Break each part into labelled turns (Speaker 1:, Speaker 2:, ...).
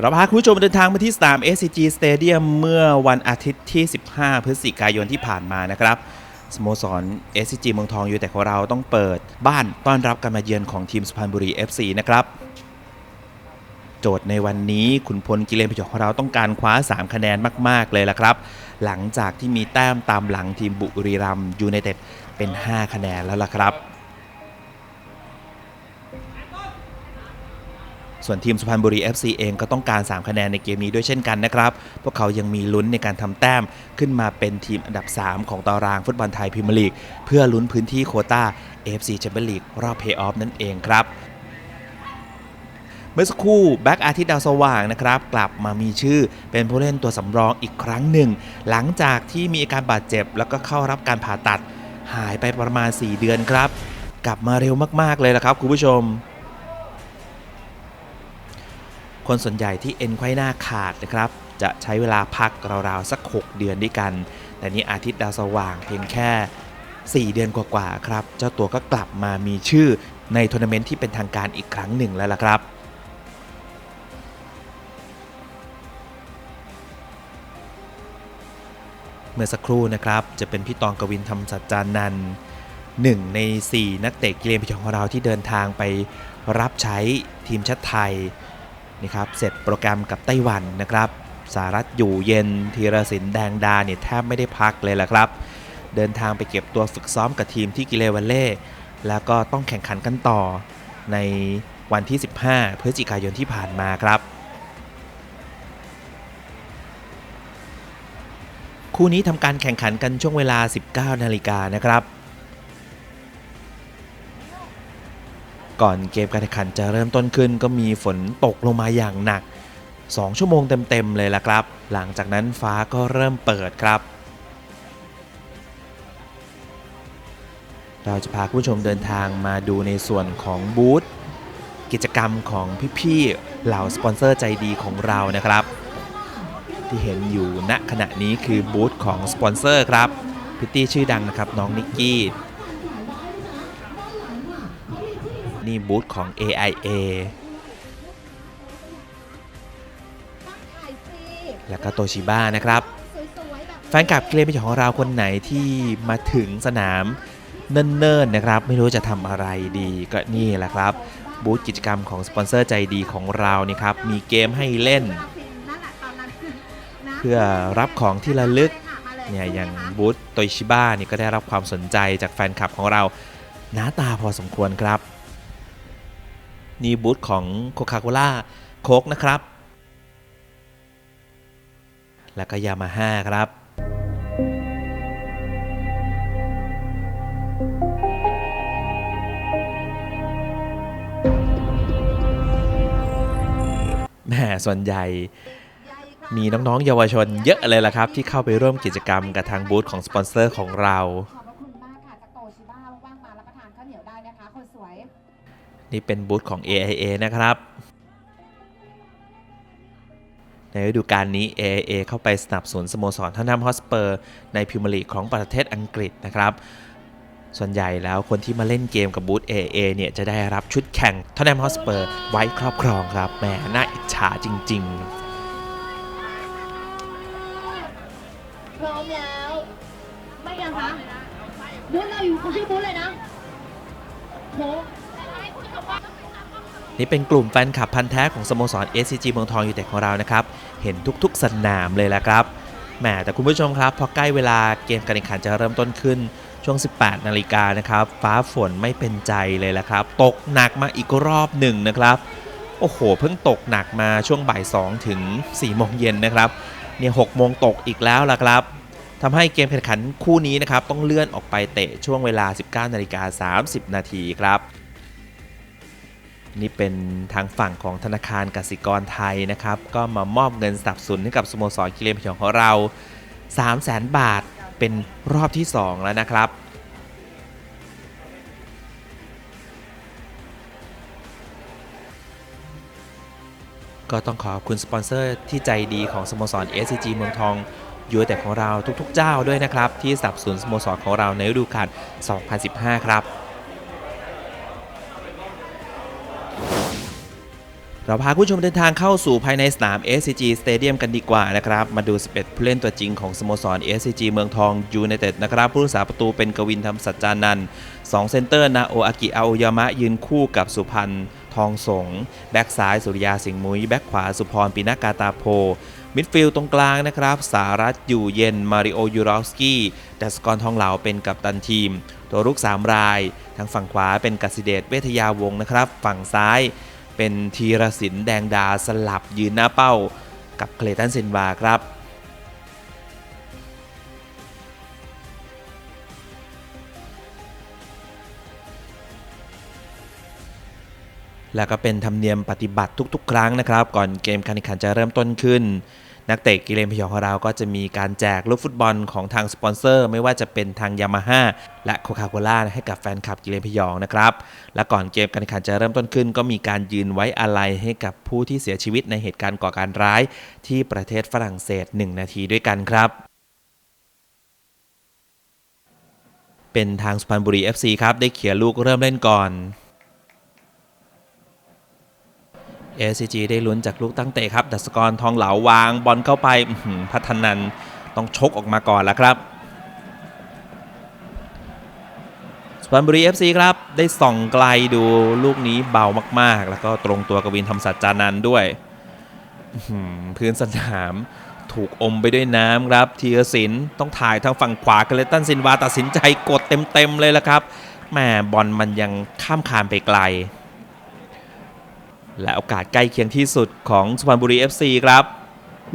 Speaker 1: เราพาคุณผู้ชมเดินทางมาที่สนาม SCG Stadium เมื่อวันอาทิตย์ที่ 15 พฤศจิกายนที่ผ่านมานะครับสโมสร SCG เมืองทองยูไนแต่ของเราต้องเปิดบ้านต้อนรับการมาเยือนของทีมสุพรรณบุรี FC นะครับ โจทย์ในวันนี้ขุนพลกิเลนพยองของเราต้องการคว้า 3 คะแนนมาก ๆ เลยละครับ หลังจากที่มีแต้มตามหลังทีมบุรีรัมย์ยูไนเต็ดเป็น 5 คะแนนแล้วล่ะครับ ส่วนทีมสุพรรณบุรี FC เองก็ต้องการ 3 คะแนนในเกมนี้ด้วยเช่นกันนะครับ พวกเขายังมีลุ้นในการทำแต้มขึ้นมาเป็นทีมอันดับ 3 ของตารางฟุตบอลไทยพรีเมียร์ลีก เพื่อลุ้นพื้นที่โคต้า FC แชมเปี้ยนลีกรอบเพย์ออฟนั่นเองครับเมื่อสักครู่แบ็กอาทิตย์ดาวสว่างนะครับกลับมามีชื่อเป็นผู้เล่นตัวสำรองอีกครั้งหนึ่ง หลังจากที่มีอาการบาดเจ็บ แล้วก็เข้ารับการผ่าตัด หายไปประมาณ 4 เดือนครับ กลับมาเร็วมาก ๆ เลยละครับคุณผู้ชม คนส่วนใหญ่ที่เอ็นไขว้หน้าขาดนะครับจะใช้เวลาพักราวๆสัก 6 เดือนด้วยกัน แต่นี่อาทิตย์ดาวสว่างเพียงแค่ 4 เดือนกว่าๆครับ เจ้าตัวก็กลับมามีชื่อในทัวร์นาเมนต์ที่เป็นทางการอีกครั้งหนึ่งแล้วล่ะครับเมื่อสักครู่นะครับ จะเป็นพี่ตองกวินธรรมสัจจานันหนึ่งใน 4 นักเตะกีฬาพิชของเราที่เดินทางไปรับใช้ทีมชาติไทย นะครับเสร็จโปรแกรมกับไต้หวันนะครับสารัตอยู่เย็นธีรศิลป์แดงดาเนี่ยแทบไม่ได้พักเลยล่ะครับ เดินทางไปเก็บตัวฝึกซ้อมกับทีมที่กิเลวัลเล่แล้วก็ต้องแข่งขันกันต่อในวันที่ 15 พฤศจิกายนที่ผ่านมาครับ คู่นี้ทำการแข่งขันกันช่วงเวลา 19 นาฬิกานะครับ ก่อนเกมการแข่งขันจะเริ่มต้นขึ้น ก็มีฝนตกลงมาอย่างหนัก 2 ชั่วโมงเต็มๆเลยละครับ หลังจากนั้นฟ้าก็เริ่มเปิดครับ เราจะพาคุณผู้ชมเดินทางมาดูในส่วนของบูธกิจกรรมของพี่ๆเหล่าสปอนเซอร์ใจดีของเรานะครับ ที่เห็นอยู่ณขณะนี้คือบูธของสปอนเซอร์ครับพิตตี้ชื่อดังนะครับน้องนิกกี้ นี่บูธของ AIA แล้วก็โตชิบ้านะครับ แฟนคลับเกรมของเราคนไหนที่มาถึงสนามเนิ่นๆนะครับ ไม่รู้จะทำอะไรดีก็นี่แหละครับ บูธกิจกรรมของสปอนเซอร์ใจดีของเรานี่ครับ มีเกมให้เล่น เพื่อรับของที่ระลึกเนี่ยอย่างบูธโตชิบ้านี่ก็ได้รับความสนใจจากแฟนคลับของเราหน้าตาพอสมควรครับ นี่บูธของโคคาโคล่าโคกนะครับ แล้วก็ยามาฮ่าครับแหมส่วนใหญ่มีน้องๆเยาวชนเยอะเลยล่ะครับ ที่เข้าไปร่วมกิจกรรมกับทางบูธของสปอนเซอร์ของเรา
Speaker 2: นี่เป็
Speaker 1: นบูธของ AIA นะครับ ในฤดูกาลนี้ AIA เข้าไปสนับสนุนสโมสรท่านัมฮอสเปอร์ ในพรีเมียร์ลีของประเทศอังกฤษนะครับ ส่วนใหญ่แล้วคนที่มาเล่นเกมกับบูธ AA เนี่ยจะได้รับชุดแข่งท o นแนมฮอสเปอร์ไว้ครอบครองครับแหมน่าอิจฉาจริง
Speaker 3: พร้อมแล้ว ไม่ยังคะบูธเราอยู่ชื่อบูธเลยนะโห
Speaker 1: นี่เป็นกลุ่มแฟนคลับพันธ์แท้ของสโมสร SCG เมืองทองยูไนเต็ดของเรานะครับ เห็นทุกๆ สนามเลยละครับแหมแต่คุณผู้ชมครับ พอใกล้เวลาเกมการแข่งขันจะเริ่มต้นขึ้นช่วง 18 นาฬิกานะครับ ฟ้าฝนไม่เป็นใจเลยละครับ ตกหนักมาอีกรอบหนึ่งนะครับ โอ้โห เพิ่งตกหนักมาช่วงบ่าย 2 ถึง 4 โมงเย็นนะครับเนี่ย6โมงตกอีกแล้วล่ะครับทำให้เกมแข่งขันคู่นี้นะครับต้องเลื่อนออกไปเตะช่วงเวลา 19 นาฬิกา 30 นาทีครับ นี่เป็นทางฝั่งของธนาคารกสิกรไทยนะครับ ก็มามอบเงินสนับสนุนให้กับสโมสรกิเลนพยองของเรา 3 0 0แสนบาทเป็นรอบที่ 2 แล้วนะครับ ก็ต้องขอบคุณสปอนเซอร์ที่ใจดีของสโมสร SCG เมืองทองยูไนเต็ดของเราทุกๆ เจ้าด้วยนะครับ ที่สนับสนุนสโมสรของเราในฤดูกาล2015 ครับ เราพาผู้ชมเดินทางเข้าสู่ภายในสนาม SCG Stadium กันดีกว่านะครับ มาดู 11 ผู้เล่นตัวจริงของสโมสร SCG เมืองทองยูไนเต็ดนะครับผู้รักษาประตูเป็นกวินธรรมสัจจานันท์สองเซนเตอร์นาโออากิอาโอยามะยืนคู่กับสุพันธ์ทองสง แบ็กซ้ายสุริยาสิงห์มุย แบ็กขวาสุพรปินากาตาโพ มิดฟิลด์ตรงกลางนะครับ สารัตอยู่เย็น มาริโอยูรอสกี้ดัสกรทองเหลาเป็นกัปตันทีม ตัวรุก 3 ราย ทางฝั่งขวาเป็นกัสิเดชเวทยาวงศ์นะครับ ฝั่งซ้าย เป็นธีรศิลป์แดงดาสลับยืนหน้าเป้ากับเคลตันซินวาครับแล้วก็เป็นธรรมเนียมปฏิบัติทุกๆ ครั้งนะครับ ก่อนเกมการแข่งขันจะเริ่มต้นขึ้น นักเตะกิเลนพยองของเราก็จะมีการแจกลูกฟุตบอลของทางสปอนเซอร์ ไม่ว่าจะเป็นทางยามาฮ่าและโคคาโคล่าให้กับแฟนคลับกิเลนพยองนะครับ และก่อนเกมการแข่งขันจะเริ่มต้นขึ้น ก็มีการยืนไว้อาลัยให้กับผู้ที่เสียชีวิตในเหตุการณ์ก่อการร้าย ที่ประเทศฝรั่งเศส 1 นาทีด้วยกันครับเป็นทางสุพรรณบุรี FC ครับ ได้เขียนลูกเริ่มเล่นก่อน SCG ได้ลุ้นจากลูกตั้งเตะครับ ดัสกรทองเหลาวางบอลเข้าไปพัฒนันต้องชกออกมาก่อนแล้วครับสุพรรณบุรี FC ครับ ได้ส่องไกลดูลูกนี้เบามากๆ แล้วก็ตรงตัวกวินทำสัจจานันด้วย พื้นสนามถูกอมไปด้วยน้ำครับทีรศิลป์ต้องถ่ายทางฝั่งขวากเลตันซินวาตัดสินใจกดเต็มๆเลยละครับแหม่บอลมันยังข้ามคานไปไกล และโอกาสใกล้เคียงที่สุดของสุพรรณบุรี FC ครับ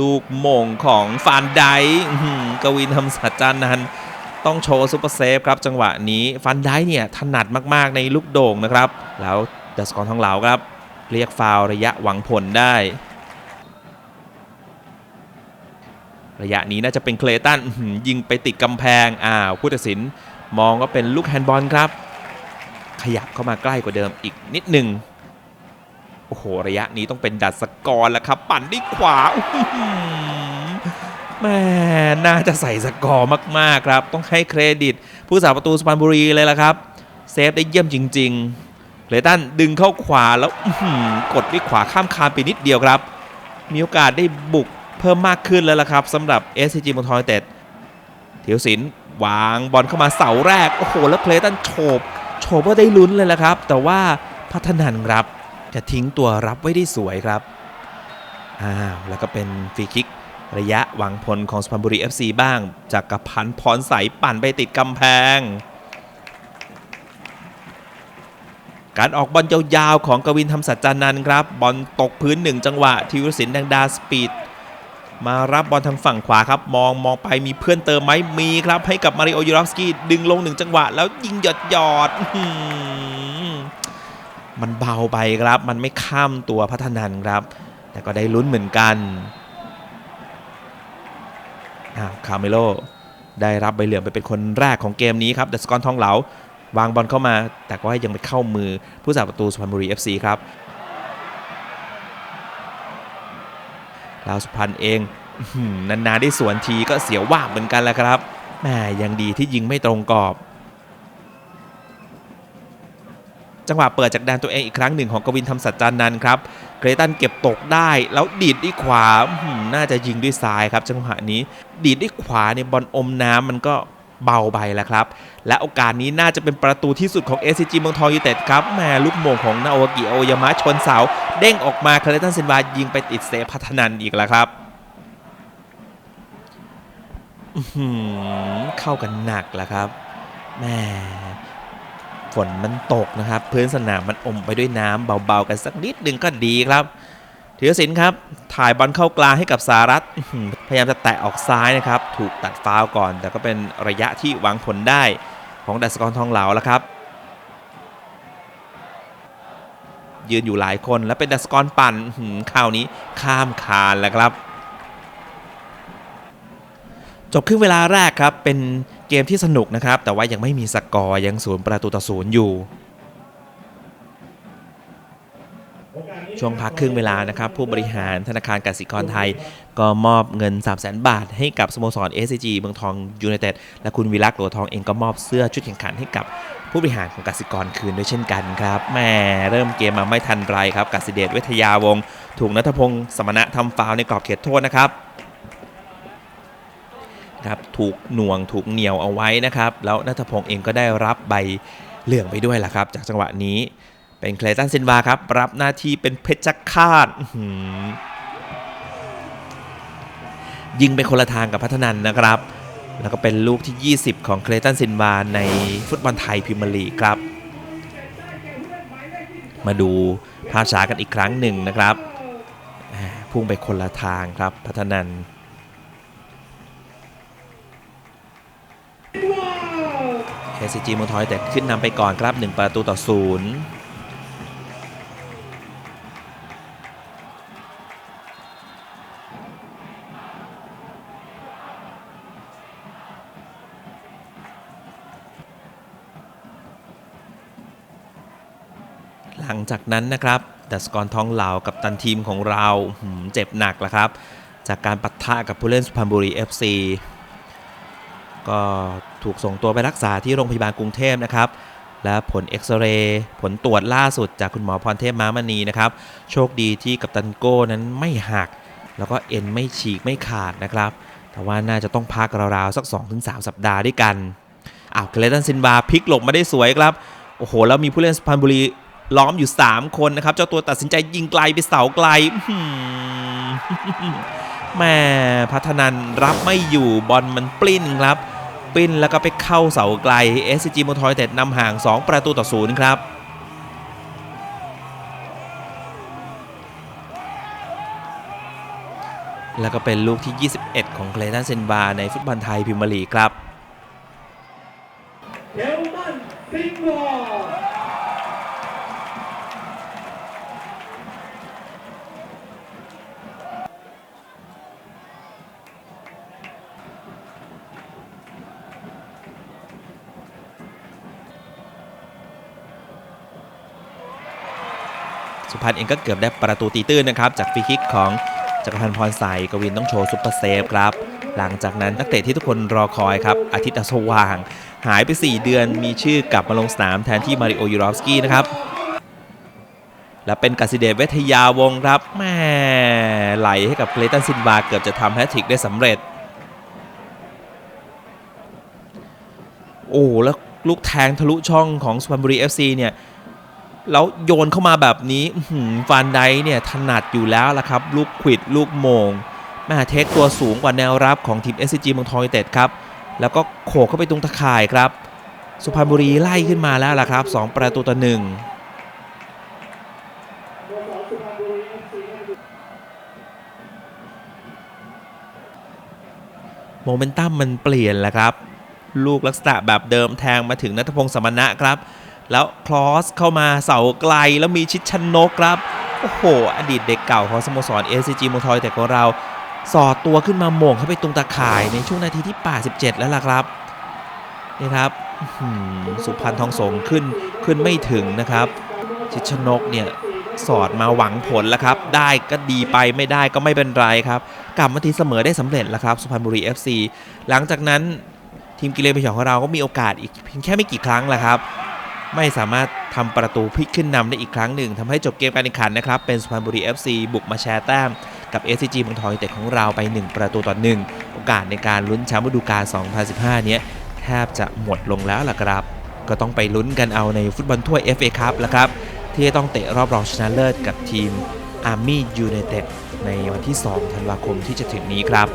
Speaker 1: ลูกมงของฟานไดค์อื้อหือกวินทำสัจจานันต้องโชว์ซุปเปอร์เซฟครับ จังหวะนี้ฟันไดค์เนี่ยถนัดมากๆในลูกโด่งนะครับ แล้วดัสกรทองเหลาครับ เรียกฟาวระยะหวังผลได้ ระยะนี้น่าจะเป็นเคลตันยิงไปติดกำแพงอ้าวผู้ตัดสินมองว่าเป็นลูกแฮนด์บอลครับ ขยับเข้ามาใกล้กว่าเดิมอีกนิดหนึ่ง อ้โห ระยะนี้ต้องเป็นดัสกรแล้วครับ ปั่นด้วยขวาแม่น่าจะใส่สกอร์มากๆครับ ต้องให้เครดิต ผู้สาประตูสุพรรณบุรีเลยละครับ เซฟได้เยี่ยมจริงๆเลตันดึงเข้าขวาแล้วกดด้วยขวาข้ามคานไปนิดเดียวครับ มีโอกาสได้บุกเพิ่มมากขึ้นแล้วละครับสำหรับ SCG เมืองทองยูไนเต็ดเถียวศิลป์วางบอลเข้ามาเสาแรก โอ้โห แล้วเคลตันโฉบโฉบว่าได้ลุ้นเลยละครับ แต่ว่าพัฒนันครับ จะทิ้งตัวรับไว้ได้สวยครับอ้าวแล้วก็เป็นฟรีคิกระยะหวังผลของสุพรรณบุรี FC บ้าง จากกระพันพรใสปั่นไปติดกำแพง การออกบอลยาวๆของกวินทำสัจจานันครับ บอลตกพื้นหนึ่งจังหวะทิวสินแดงดาสปีดมารับบอลทางฝั่งขวาครับ มองมองไปมีเพื่อนเติมไหมมีครับ ให้กับมาริโอยูรอฟสกี้ดึงลงหนึ่งจังหวะ แล้วยิงหยอดหยอด มันเบาไปครับ มันไม่ข้ามตัวพัฒนันครับ แต่ก็ได้ลุ้นเหมือนกันอาคาเมโลได้รับใบเหลืองไปเป็นคนแรกของเกมนี้ครับเดสกอนทองเหลาวางบอลเข้ามา แต่ก็ยังไปเข้ามือผู้สาประตูสุพรรณบุรี FC ครับลาวสุพรรณเองนานๆได้สวนทีก็เสียว่าเหมือนกันแหล้วครับแหมยังดีที่ยิงไม่ตรงกรอบ จังหวะเปิดจากแดนตัวเองอีกครั้งหนึ่งของกวินทำสัจจานันครับเกรตันเก็บตกได้ แล้วดีดด้วยขวาน่าจะยิงด้วยซ้ายครับจังหวะนี้ดีดด้วยขวาเนี่ยบอลอมน้ำมันก็เบาไปแล้วครับ และโอกาสนี้น่าจะเป็นประตูที่สุดของ SCG เมืองทองยูเต็ดครับแม่ลูกโมงของนาโอกิโอยามะชนเสา เด้งออกมาเคเลตันเซนวายิงไปติดเซพัฒนันอีกแล้วครับหือเข้ากันหนักแล้วครับแม่ ฝนมันตกนะครับ พื้นสนามมันอมไปด้วยน้ำเบาๆกันสักนิดหนึ่งก็ดีครับธีรศิลป์ครับถ่ายบอลเข้ากลางให้กับสารัตพยายามจะแตะออกซ้ายนะครับ ถูกตัดฟาวก่อน แต่ก็เป็นระยะที่หวังผลได้ของดัสกรทองเหลาแล้วครับ ยืนอยู่หลายคนแล้วเป็นดัสกรปั่นอื้าวนี้ข้ามคานแล้วครับ จบครึ่งเวลาแรกครับ เป็นเกมที่สนุกนะครับ แต่ว่ายังไม่มีสกอร์ยังศูนย์ประตูต่อศูนย์อยู่ ช่วงพักครึ่งเวลานะครับ ผู้บริหารธนาคารกสิกรไทย ก็มอบเงิน 3 0 0 0 0 0 บาท ให้กับสโมสร SCG เมืองทองยูไนเต็ดและคุณวิรักษ์หลัวทองเองก็มอบเสื้อชุดแข่งขันให้กับผู้บริหารของกสิกรคืนด้วยเช่นกันครับแม่เริ่มเกมมาไม่ทันไรครับกสิเดชเวทยาวงศ์ถูกนัทพงศ์สมณะทำฟาวในกรอบเขตโทษนะครับ ครับถูกหน่วงถูกเหนียวเอาไว้นะครับ แล้วนัทพงศ์เองก็ได้รับใบเหลืองไปด้วยล่ะครับ จากจังหวะนี้เป็นเคลตันซินวาครับ รับหน้าที่เป็นเพชรฆาตยิงไปคนละทางกับพัฒนันนะครับ แล้วก็เป็นลูกที่ 20 ของเคลตันซินวาในฟุตบอลไทยพรีเมียร์ลีครับ มาดูภาพช้ากันอีกครั้งหนึ่งนะครับ พุ่งไปคนละทางครับพัฒนัน KCG เมือทอยแต่ขึ้นนำไปก่อนครับ 1 ประตูต่อ0หลังจากนั้นนะครับดัสกรทองเหลากับตันทีมของเราหืมเจ็บหนักแล้วครับ จากการปะทะกับผู้เล่นสุพรรณบุรี FC ก็ถูกส่งตัวไปรักษาที่โรงพยาบาลกรุงเทพนะครับ และผลเอ็กซเรย์ผลตรวจล่าสุดจากคุณหมอพรเทพม้ามณีนะครับ โชคดีที่กัปตันโก้นั้นไม่หัก แล้วก็เอ็นไม่ฉีกไม่ขาดนะครับ แต่ว่าน่าจะต้องพักราวๆสัก 2-3 สัปดาห์ด้วยกันอ้าวเกรตันซินบาพลิกหลบมาได้สวยครับ โอ้โห แล้วมีผู้เล่นสุพรรณบุรีล้อมอยู่ 3 คนนะครับ เจ้าตัวตัดสินใจยิงไกลไปเสาไกลแม่พัฒนันรับไม่อยู่บอลมันปลิ้นครับ ปิ้น แล้วก็ไปเข้าเสาไกล SCG มอทอยเต็ดนำห่าง 2 ประตูต่อศูนย์ครับแล้วก็เป็นลูกที่ 21 ของเคลตันเซนบาในฟุตบอลไทยพิมียร์ลีกครับ สุพรรณเองก็เกือบได้ประตูตีตื้นนะครับ จากฟรีคิกของจักรพันธ์พรใสกวินต้องโชว์ซุปเปอร์เซฟครับ หลังจากนั้นนักเตะที่ทุกคนรอคอยครับ อาทิตย์อสว่าง หายไป 4 เดือนมีชื่อกลับมาลงสนามแทนที่มาริโอยูรอฟสกี้นะครับ และเป็นกาซิเดเวทยาวงครับแม่ไหลให้กับเกรตันซินบาเกือบจะทำแฮตทริกได้สำเร็จ โอ้แล้วลูกแทงทะลุช่องของสุพรรณบุรี FC เนี่ย แล้วโยนเข้ามาแบบนี้ฟานไดเนี่ยถนัดอยู่แล้วละครับ ลูกขวิดลูกโมงแม่เทคตัวสูงกว่าแนวรับของทีม SCG เมืองทองยูเต็ดครับ แล้วก็โขกเข้าไปตรงตะข่ายครับ สุพรรณบุรีไล่ขึ้นมาแล้วล่ะครับ 2 ประตูต่อหนึ่งโมเมนตัมมันเปลี่ยนแล้วครับ ลูกลักษณะแบบเดิมแทงมาถึงนัทพงศ์สมณะครับ แล้วคลอสเข้ามาเสาไกลแล้วมีชิดชันนกครับ โอ้โห อดีตเด็กเก่าของสโมสร SCG มอทอยแต่ของเรา สอดตัวขึ้นมาโหม่งเข้าไปตรงตาข่ายในช่วงนาทีที่ 87 แล้วล่ะครับนี่ครับสุพรรณทองสงขึ้นขึ้นไม่ถึงนะครับ ชิดชนกเนี่ยสอดมาหวังผลแล้วครับ ได้ก็ดีไปไม่ได้ก็ไม่เป็นไรครับกลับมาทีเสมอได้สำเร็จแล้วครับ สุพรรณบุรี FC หลังจากนั้นทีมกิเลนพยองของเราก็มีโอกาสอีกเพียงแค่ไม่กี่ครั้งแหละครับ ไม่สามารถทำประตูพลิกขึ้นนำได้อีกครั้งหนึ่งทำให้จบเกมการแข่งขันนะครับ เป็นสุพรรณบุรี FC บุกมาแชร์แต้มกับ SCG เมืองทองยูเต็ดของเราไป 1 ประตูต่อ1โอกาสในการลุ้นแชมป์ฤดูกาล 2015 เนี้ยแทบจะหมดลงแล้วล่ะครับ ก็ต้องไปลุ้นกันเอาในฟุตบอลถ้วย FA Cup แล้วครับ ที่จะต้องเตะรอบรองชนะเลิศกับทีม Army United ในวันที่ 2 ธันวาคมที่จะถึงนี้ครับ